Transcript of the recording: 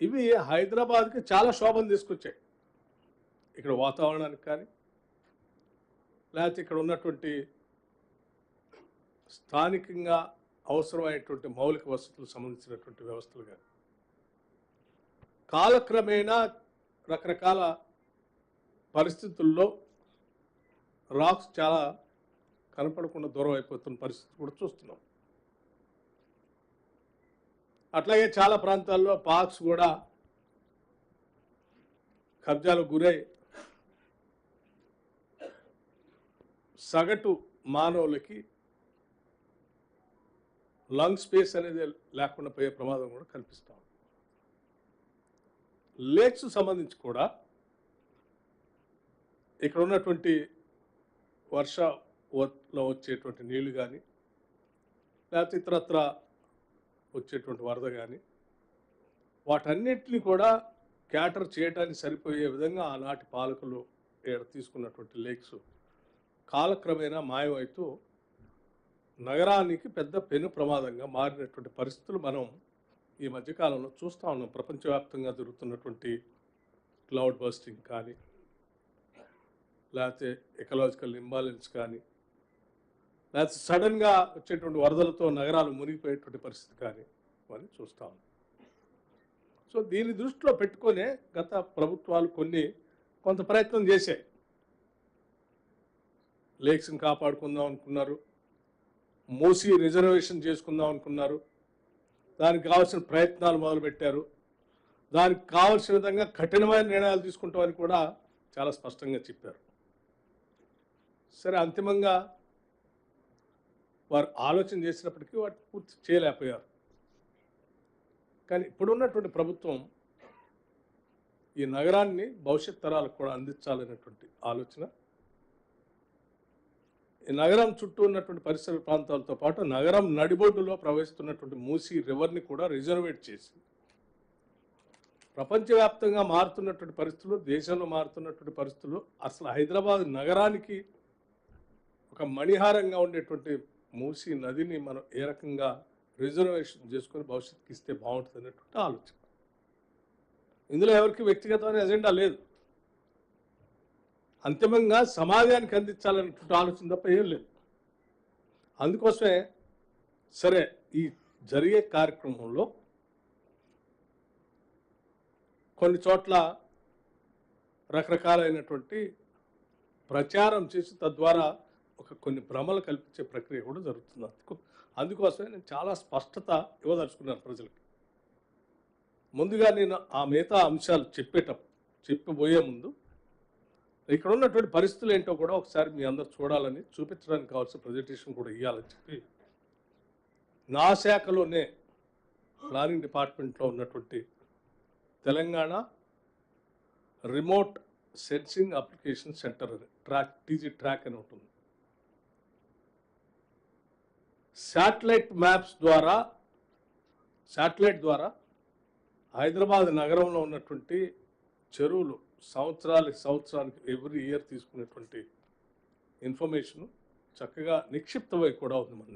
ఇవి హైదరాబాద్కి చాలా శోభను తీసుకొచ్చాయి. ఇక్కడ వాతావరణానికి కానీ లేకపోతే ఇక్కడ ఉన్నటువంటి స్థానికంగా అవసరమైనటువంటి మౌలిక వసతులకు సంబంధించినటువంటి వ్యవస్థలు కానీ కాలక్రమేణా రకరకాల పరిస్థితుల్లో రాక్స్ చాలా కనపడకుండా దూరం అయిపోతున్న పరిస్థితి కూడా చూస్తున్నాం. అట్లాగే చాలా ప్రాంతాల్లో పార్క్స్ కూడా కబ్జాలకు గురై సగటు మానవులకి లంగ్ స్పేస్ అనేది లేకుండా పోయే ప్రమాదం కూడా కనిపిస్తాం లేక్స్ సంబంధించి కూడా ఇక్కడ ఉన్నటువంటి వర్షలో వచ్చేటువంటి నీళ్ళు కానీ లేకపోతే ఇతరత్ర వచ్చేటువంటి వరద కానీ వాటన్నిటిని కూడా క్యాటర్ చేయడానికి సరిపోయే విధంగా ఆనాటి పాలకులు ఇక్కడ తీసుకున్నటువంటి లేక్స్ కాలక్రమేణా మాయమవుతూ నగరానికి పెద్ద పెను ప్రమాదంగా మారినటువంటి పరిస్థితులు మనం ఈ మధ్యకాలంలో చూస్తూ ఉన్నాం. ప్రపంచవ్యాప్తంగా జరుగుతున్నటువంటి క్లౌడ్ బస్టింగ్ కానీ లేకపోతే ఎకలాజికల్ ఇంబాలెన్స్ కానీ లేకపోతే సడన్గా వచ్చేటువంటి వరదలతో నగరాలు మునిగిపోయేటువంటి పరిస్థితి కానీ అని చూస్తూ ఉన్నాం. సో దీని దృష్టిలో పెట్టుకొనే గత ప్రభుత్వాలు కొన్ని కొంత ప్రయత్నం చేశాయి. లేక్స్ని కాపాడుకుందాం అనుకున్నారు. మూసి రిజర్వేషన్ చేసుకుందాం అనుకున్నారు. దానికి కావాల్సిన ప్రయత్నాలు మొదలుపెట్టారు. దానికి కావాల్సిన విధంగా కఠినమైన నిర్ణయాలు తీసుకుంటామని కూడా చాలా స్పష్టంగా చెప్పారు. సరే అంతిమంగా వారు ఆలోచన చేసినప్పటికీ వాటి పూర్తి చేయలేకపోయారు. కానీ ఇప్పుడున్నటువంటి ప్రభుత్వం ఈ నగరాన్ని భవిష్యత్ తరాలకు కూడా అందించాలనేటువంటి ఆలోచన. ఈ నగరం చుట్టూ ఉన్నటువంటి పరిసర ప్రాంతాలతో పాటు నగరం నడిబొడ్డులో ప్రవహిస్తున్నటువంటి మూసీ రివర్ని కూడా రిజర్వేట్ చేసి ప్రపంచవ్యాప్తంగా మారుతున్నటువంటి పరిస్థితులు దేశంలో మారుతున్నటువంటి పరిస్థితులు అసలు హైదరాబాద్ నగరానికి ఒక మణిహారంగా ఉండేటువంటి మూసి నదిని మనం ఏ రకంగా రిజర్వేషన్ చేసుకొని భవిష్యత్తుకి ఇస్తే బాగుంటుంది అనేటువంటి ఆలోచన. ఇందులో ఎవరికి వ్యక్తిగతమైన ఎజెండా లేదు. అంతిమంగా సమాజానికి అందించాలనేటువంటి ఆలోచన తప్ప ఏం లేదు. అందుకోసమే సరే ఈ జరిగే కార్యక్రమంలో కొన్ని చోట్ల రకరకాలైనటువంటి ప్రచారం చేసి తద్వారా ఒక కొన్ని భ్రమలు కల్పించే ప్రక్రియ కూడా జరుగుతుంది అందుకు అందుకోసమే నేను చాలా స్పష్టత ఇవ్వదలుచుకున్నాను ప్రజలకి. ముందుగా నేను ఆ మిగతా అంశాలు చెప్పేటప్పుడు చెప్పబోయే ముందు ఇక్కడ ఉన్నటువంటి పరిస్థితులు ఏంటో కూడా ఒకసారి మీ అందరు చూడాలని చూపించడానికి కావాల్సిన ప్రజెంటేషన్ కూడా ఇవ్వాలని చెప్పి నా శాఖలోనే ప్లానింగ్ డిపార్ట్మెంట్లో ఉన్నటువంటి Telangana remote sensing application centre అని ట్రాక్ టీజీ ట్రాక్ అని ఉంటుంది శాటిలైట్ మ్యాప్స్ ద్వారా శాటిలైట్ ద్వారా హైదరాబాద్ నగరంలో ఉన్నటువంటి చెరువులు సంవత్సరాలకి సంవత్సరానికి ఎవ్రీ ఇయర్ తీసుకునేటువంటి ఇన్ఫర్మేషన్ చక్కగా నిక్షిప్తమై కూడా ఉంది మన